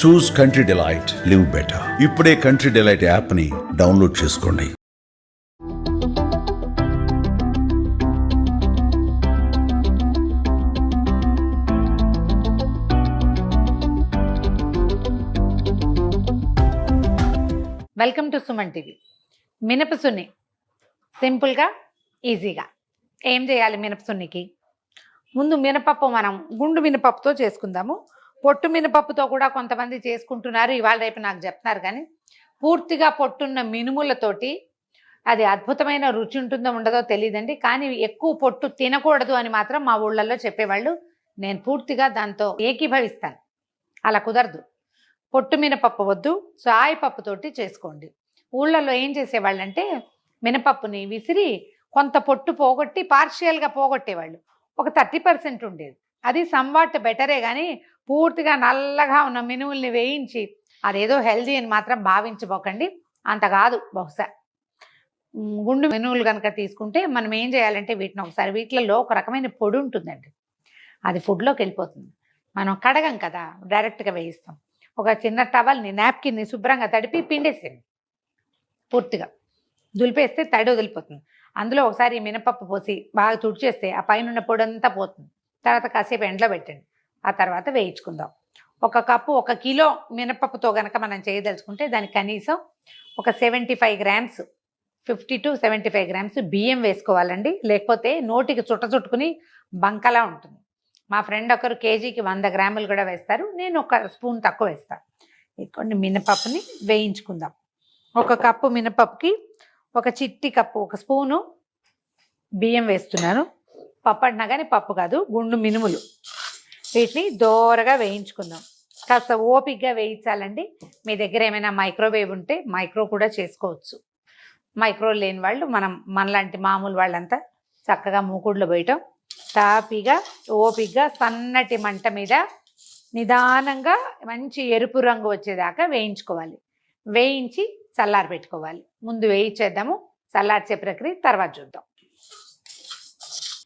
Choose Country Delight live better ఇప్పుడే country delight యాప్ని download చేసుకోండి. వెల్కమ్ టు సుమన్ టీవీ మినపసున్ని సింపుల్గా ఈజీగా ఏం చేయాలి మినపసున్నికి ముందు మినపప్పు మనం గుండు మినపప్పుతో చేసుకుందాము. పొట్టు మినపప్పుతో కూడా కొంతమంది చేసుకుంటున్నారు. ఇవాళ రేపు నాకు చెప్తున్నారు కానీ పూర్తిగా పొట్టున్న మినుములతోటి అది అద్భుతమైన రుచి ఉంటుందో ఉండదో తెలియదండి కానీ ఎక్కువ పొట్టు తినకూడదు అని మాత్రం మా ఊళ్ళల్లో చెప్పేవాళ్ళు. నేను పూర్తిగా దాంతో ఏకీభవిస్తాను. అలా కుదరదు. పొట్టు మినపప్పు వద్దు. సాయి పప్పుతోటి చేసుకోండి. ఊళ్ళల్లో ఏం చేసేవాళ్ళంటే మినపప్పుని విసిరి కొంత పొట్టు పోగొట్టి పార్షియల్గా పోగొట్టేవాళ్ళు. ఒక థర్టీ పర్సెంట్ ఉండేది. అది సంవాట్ బెటరే కానీ పూర్తిగా నల్లగా ఉన్న మినుముల్ని వేయించి అదేదో హెల్దీ అని మాత్రం భావించబోకండి. అంత కాదు బహుశా. గుండు మినువులు కనుక తీసుకుంటే మనం ఏం చేయాలంటే వీటిని ఒకసారి వీటిలలో ఒక రకమైన పొడి ఉంటుందండి. అది ఫుడ్లోకి వెళ్ళిపోతుంది. మనం కడగం కదా డైరెక్ట్గా వేయిస్తాం. ఒక చిన్న టవల్ని నాప్కిన్ని శుభ్రంగా తడిపి పిండేసేయండి. పూర్తిగా. దులిపేస్తే తడి వదిలిపోతుంది. అందులో ఒకసారి మినపప్పు పోసి బాగా తుడిచేస్తే ఆ పైన ఉన్న పొడి అంతా పోతుంది. తర్వాత కాసేపు ఎండలో పెట్టండి. ఆ తర్వాత వేయించుకుందాం. ఒక కప్పు ఒక కిలో మినపప్పుతో కనుక మనం చేయదలుచుకుంటే దానికి కనీసం ఒక seventy five grams fifty to seventy five grams బియ్యం వేసుకోవాలండి. లేకపోతే నోటికి చుట్ట చుట్టుకుని బంకలా ఉంటుంది. మా ఫ్రెండ్ ఒకరు కేజీకి వంద గ్రాములు కూడా వేస్తారు. నేను ఒక స్పూన్ తక్కువ వేస్తాను కొన్ని మినపప్పుని వేయించుకుందాం. ఒక కప్పు మినపప్పుకి ఒక చిట్టి కప్పు ఒక స్పూను బియ్యం వేస్తున్నాను. పప్పు అన్నా కానీ పప్పు కాదు గుండు మినుములు. వీటిని దోరగా వేయించుకుందాం. కాస్త ఓపిగ్గా వేయించాలండి. మీ దగ్గర ఏమైనా మైక్రోవేవ్ ఉంటే మైక్రో కూడా చేసుకోవచ్చు. మైక్రో లేని వాళ్ళు మనం మనలాంటి మామూలు వాళ్ళంతా చక్కగా మూకుడులో పోయటం తాపిగా ఓపిగ్గా సన్నటి మంట మీద నిదానంగా మంచి ఎరుపు రంగు వచ్చేదాకా వేయించుకోవాలి. వేయించి చల్లారి పెట్టుకోవాలి. ముందు వేయించేద్దాము. చల్లార్చే ప్రక్రియ తర్వాత చూద్దాం.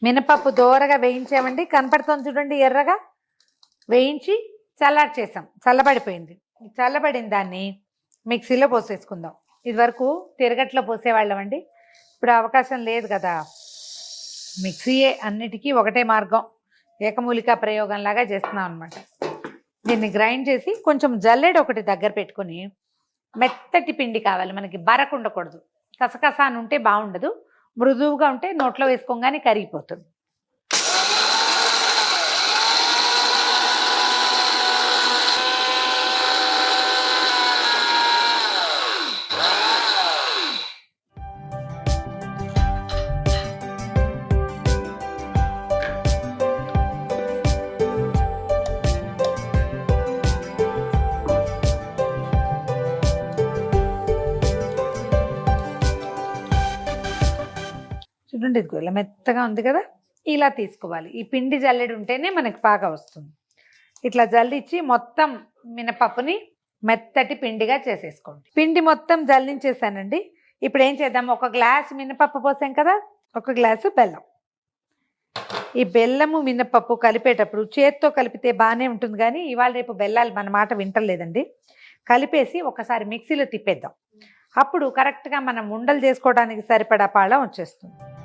మినపప్పు దోరగా వేయించామండి. కనపడుతుంది చూడండి ఎర్రగా. వేయించి చల్లార్చేసాం చల్లబడిపోయింది. చల్లబడిన దాన్ని మిక్సీలో పోసేసుకుందాం. ఇదివరకు తిరగట్లో పోసేవాళ్ళమండి. ఇప్పుడు అవకాశం లేదు కదా. మిక్సీయే అన్నిటికీ ఒకటే మార్గం. ఏకమూలిక ప్రయోగంలాగా చేస్తున్నాం అనమాట దీన్ని గ్రైండ్ చేసి కొంచెం జల్లెడ ఒకటి దగ్గర పెట్టుకొని మెత్తటి పిండి కావాలి. మనకి బరకు ఉండకూడదు కసకస అని ఉంటే బాగుండదు. మృదువుగా ఉంటే నోట్లో వేసుకోగానే కరిగిపోతుంది. చూడండి ఇదిగో ఇలా మెత్తగా ఉంది కదా ఇలా తీసుకోవాలి. ఈ పిండి జల్లెడు ఉంటేనే మనకి బాగా వస్తుంది. ఇట్లా జల్లించి మొత్తం మినపప్పుని మెత్తటి పిండిగా చేసేసుకోండి. పిండి మొత్తం జల్లించేసానండి. ఇప్పుడు ఏం చేద్దాం? ఒక గ్లాస్ మినపప్పు పోసాం కదా ఒక గ్లాసు బెల్లం. ఈ బెల్లము మినపప్పు కలిపేటప్పుడు చేత్తో కలిపితే బాగానే ఉంటుంది కానీ ఇవాళ రేపు బెల్లాలు మన మాట వింటలేదండి. కలిపేసి ఒకసారి మిక్సీలో తిప్పేద్దాం. అప్పుడు కరెక్ట్గా మనం ఉండలు చేసుకోవడానికి సరిపడా పాళం వచ్చేస్తుంది.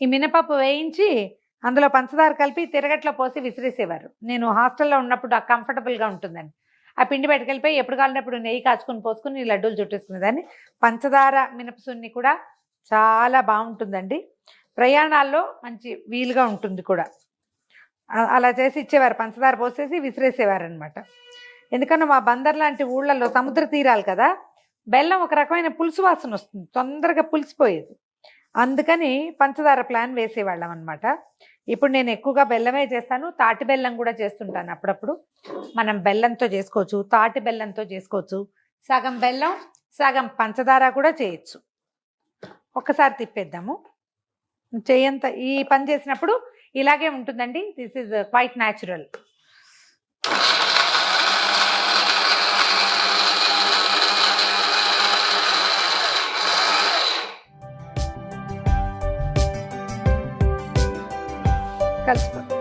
ఈ మినపప్పు వేయించి అందులో పంచదార కలిపి తిరగట్లో పోసి విసిరేసేవారు. నేను హాస్టల్లో ఉన్నప్పుడు ఆ కంఫర్టబుల్గా ఉంటుందని. ఆ పిండి బయటకెళ్ళిపోయి ఎప్పుడు కాలినప్పుడు నెయ్యి కాచుకొని పోసుకుని లడ్డూలు చుట్టేసుకునేదాన్ని. పంచదార మినపసున్ని కూడా చాలా బాగుంటుందండి. ప్రయాణాల్లో మంచి వీలుగా ఉంటుంది కూడా. అలా చేసి ఇచ్చేవారు. పంచదార పోసేసి విసిరేసేవారు అనమాట ఎందుకన్నా మా బందర్ లాంటి ఊళ్ళల్లో సముద్ర తీరాలు కదా బెల్లం ఒక రకమైన పులుసు వాసన వస్తుంది. తొందరగా పులిసిపోయేది. అందుకని పంచదార ప్లాన్ వేసేవాళ్ళం అనమాట ఇప్పుడు నేను ఎక్కువగా బెల్లమే చేస్తాను తాటి బెల్లం కూడా చేస్తుంటాను అప్పుడప్పుడు. మనం బెల్లంతో చేసుకోవచ్చు తాటి బెల్లంతో చేసుకోవచ్చు. సగం బెల్లం సగం పంచదార కూడా చేయొచ్చు. ఒక్కసారి తిప్పేద్దాము. చేయంత ఈ పని చేసినప్పుడు ఇలాగే ఉంటుందండి. దిస్ ఈజ్ క్వైట్ న్యాచురల్ కలిసిపోతుంది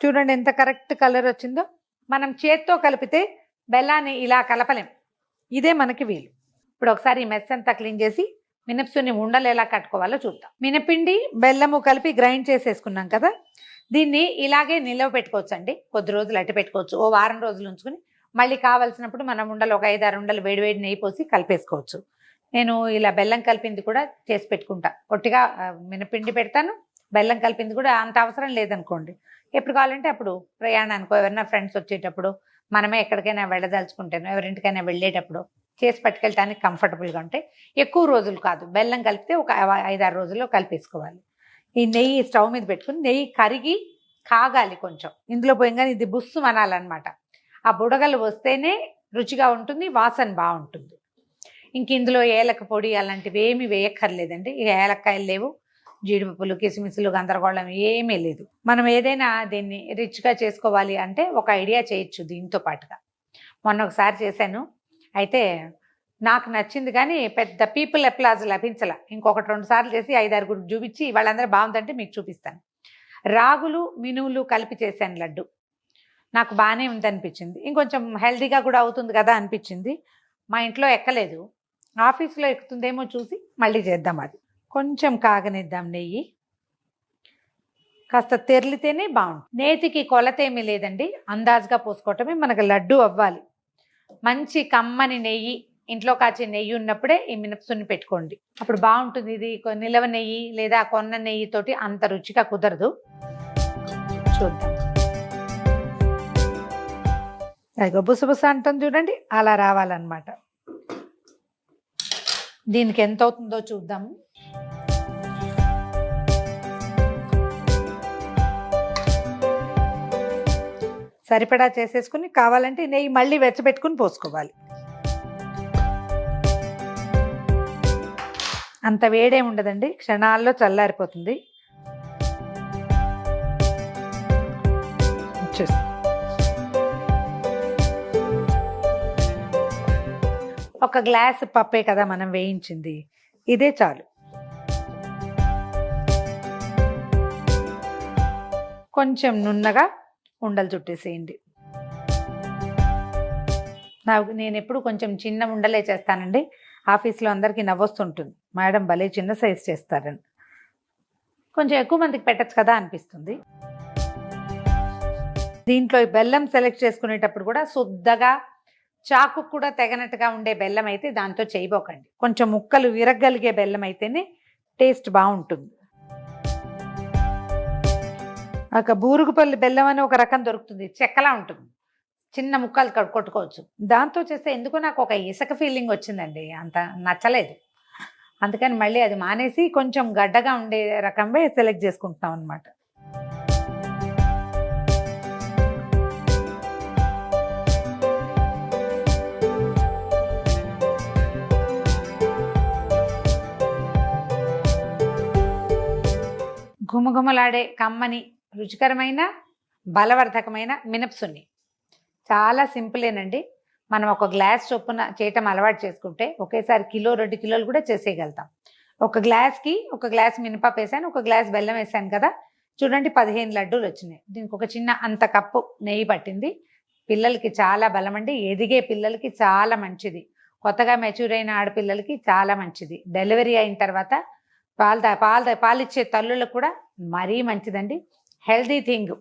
చూడండి ఎంత కరెక్ట్ కలర్ వచ్చిందో. మనం చేత్తో కలిపితే బెల్లాన్ని ఇలా కలపలేం. ఇదే మనకి వీలు. ఇప్పుడు ఒకసారి ఈ మెస్ అంతా క్లీన్ చేసి మినప్సుని ఉండలు ఎలా కట్టుకోవాలో చూద్దాం. మినపిండి బెల్లము కలిపి గ్రైండ్ చేసేసుకున్నాం కదా. దీన్ని ఇలాగే నిల్వ పెట్టుకోవచ్చు అండి కొద్ది రోజులు అట్టి పెట్టుకోవచ్చు. ఓ వారం రోజులు ఉంచుకుని మళ్ళీ కావలసినప్పుడు మనం ఉండలు ఒక ఐదారు ఉండలు వేడివేడి నెయ్యి పోసి కలిపేసుకోవచ్చు. నేను ఇలా బెల్లం కలిపింది కూడా చేసి పెట్టుకుంటా. ఒట్టిగా మినపిండి పెడతాను. బెల్లం కలిపింది కూడా అంత అవసరం లేదనుకోండి. ఎప్పుడు కావాలంటే అప్పుడు ప్రయాణానికో ఎవరైనా ఫ్రెండ్స్ వచ్చేటప్పుడు మనమే ఎక్కడికైనా వెళ్ళదలుచుకుంటాను ఎవరింటికైనా వెళ్ళేటప్పుడు చేసి పట్టుకెళ్ళటానికి కంఫర్టబుల్గా ఉంటే ఎక్కువ రోజులు కాదు. బెల్లం కలిపితే ఒక ఐదారు రోజుల్లో కలిపేసుకోవాలి. ఈ నెయ్యి స్టవ్ మీద పెట్టుకుని నెయ్యి కరిగి కాగాలి కొంచెం. ఇందులో పోయంగానే ఇది బుస్సు అనాలన్నమాట. ఆ బుడగలు వస్తేనే రుచిగా ఉంటుంది వాసన బాగుంటుంది. ఇంక ఇందులో ఏలక పొడి అలాంటివి ఏమి వేయక్కర్లేదండి. ఇక ఏలక్కాయలు లేవు. జీడిపప్పులు కిసిమిసులు గందరగోళం ఏమీ లేదు. మనం ఏదైనా దీన్ని రిచ్గా చేసుకోవాలి అంటే ఒక ఐడియా చేయొచ్చు దీంతో పాటుగా. మొన్న ఒకసారి చేశాను. అయితే నాకు నచ్చింది కానీ పెద్ద పీపుల్ అప్లాజ్ లభించాల. ఇంకొకటి రెండు సార్లు చేసి ఐదారుగురు చూపించి వాళ్ళందరూ బాగుందంటే మీకు చూపిస్తాను. రాగులు మినువులు కలిపి చేశాను లడ్డు. నాకు బాగానే ఉందనిపించింది. ఇంకొంచెం హెల్దీగా కూడా అవుతుంది కదా అనిపించింది. మా ఇంట్లో ఎక్కలేదు. ఆఫీస్లో ఎక్కుతుందేమో చూసి మళ్ళీ చేద్దాం అది. కొంచెం కాగనిద్దాం నెయ్యి. కాస్త తెరిలితేనే బాగుంటుంది. నేతికి కొలత ఏమీ లేదండి. అందాజుగా పోసుకోవటమే మనకు లడ్డు అవ్వాలి. మంచి కమ్మని నెయ్యి ఇంట్లో కాచే నెయ్యి ఉన్నప్పుడే ఈ మినపసుని పెట్టుకోండి. అప్పుడు బాగుంటుంది ఇది. నిలవ నెయ్యి లేదా కొన్న నెయ్యితోటి అంత రుచిగా కుదరదు. చూద్దాం. అదిగో బుసబుస అంటుంది చూడండి. అలా రావాలన్నమాట. దీనికి ఎంత అవుతుందో చూద్దాము సరిపడా చేసేసుకుని కావాలంటే నెయ్యి మళ్ళీ వెచ్చబెట్టుకుని పోసుకోవాలి. అంత వేడే ఉండదండి క్షణాల్లో చల్లారిపోతుంది. ఒక గ్లాస్ పప్పే కదా మనం వేయించింది ఇదే చాలు. కొంచెం నున్నగా ఉండలు చుట్టేసేయండి. నాకు నేను ఎప్పుడు కొంచెం చిన్న ఉండలే చేస్తానండి. ఆఫీస్లో అందరికీ నవ్వొస్తుంటుంది. మేడం భలే చిన్న సైజ్ చేస్తారని. కొంచెం ఎక్కువ మందికి పెట్టచ్చు కదా అనిపిస్తుంది. దీంట్లో బెల్లం సెలెక్ట్ చేసుకునేటప్పుడు కూడా శుద్ధగా చాకు కూడా తెగనట్టుగా ఉండే బెల్లం అయితే దాంతో చేయబోకండి. కొంచెం ముక్కలు విరగలిగే బెల్లం అయితేనే టేస్ట్ బాగుంటుంది. ఒక బూరుగుపల్లి బెల్లం అని ఒక రకం దొరుకుతుంది. చెక్కలా ఉంటుంది. చిన్న ముక్కలు కొట్టుకోవచ్చు. దాంతో చేస్తే ఎందుకో నాకు ఒక ఇసుక ఫీలింగ్ వచ్చిందండి. అంత నచ్చలేదు. అందుకని మళ్ళీ అది మానేసి కొంచెం గడ్డగా ఉండే రకమే సెలెక్ట్ చేసుకుంటున్నాం అనమాట ఘుమఘుమలాడే కమ్మని రుచికరమైన బలవర్ధకమైన మినప్సుని చాలా సింపులేనండి మనం ఒక గ్లాస్ చొప్పున చేయటం అలవాటు చేసుకుంటే ఒకేసారి కిలో రెండు కిలోలు కూడా చేసేయగలుగుతాం. ఒక గ్లాస్కి ఒక గ్లాస్ మినపప్పు వేసాను ఒక గ్లాస్ బెల్లం వేసాను కదా. చూడండి పదిహేను లడ్డూలు వచ్చినాయి. దీనికి ఒక చిన్న అంత కప్పు నెయ్యి పట్టింది. పిల్లలకి చాలా బలం అండి. ఎదిగే పిల్లలకి చాలా మంచిది. కొత్తగా మెచ్యూర్ అయిన ఆడపిల్లలకి చాలా మంచిది. డెలివరీ అయిన తర్వాత పాలు పాలు పాలిచ్చే తల్లులకు కూడా మరీ మంచిదండి. Healthy thing.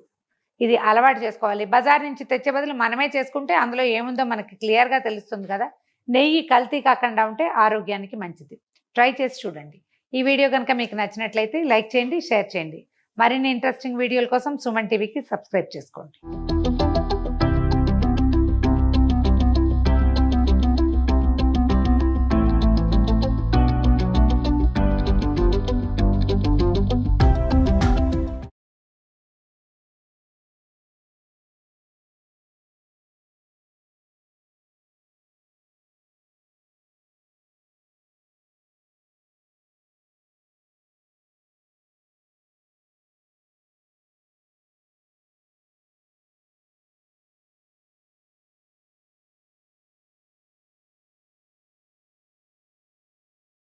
ఇది అలవాటు చేసుకోవాలి. బజార్ నుంచి తెచ్చే బదులు మనమే చేసుకుంటే అందులో ఏముందో మనకి క్లియర్గా తెలుస్తుంది కదా. నెయ్యి కల్తీ కాకుండా ఉంటే ఆరోగ్యానికి మంచిది. ట్రై చేసి చూడండి. ఈ వీడియో కనుక మీకు నచ్చినట్లయితే లైక్ చేయండి షేర్ చేయండి. మరిన్ని ఇంట్రెస్టింగ్ వీడియోల కోసం సుమన్ టీవీకి సబ్స్క్రైబ్ చేసుకోండి.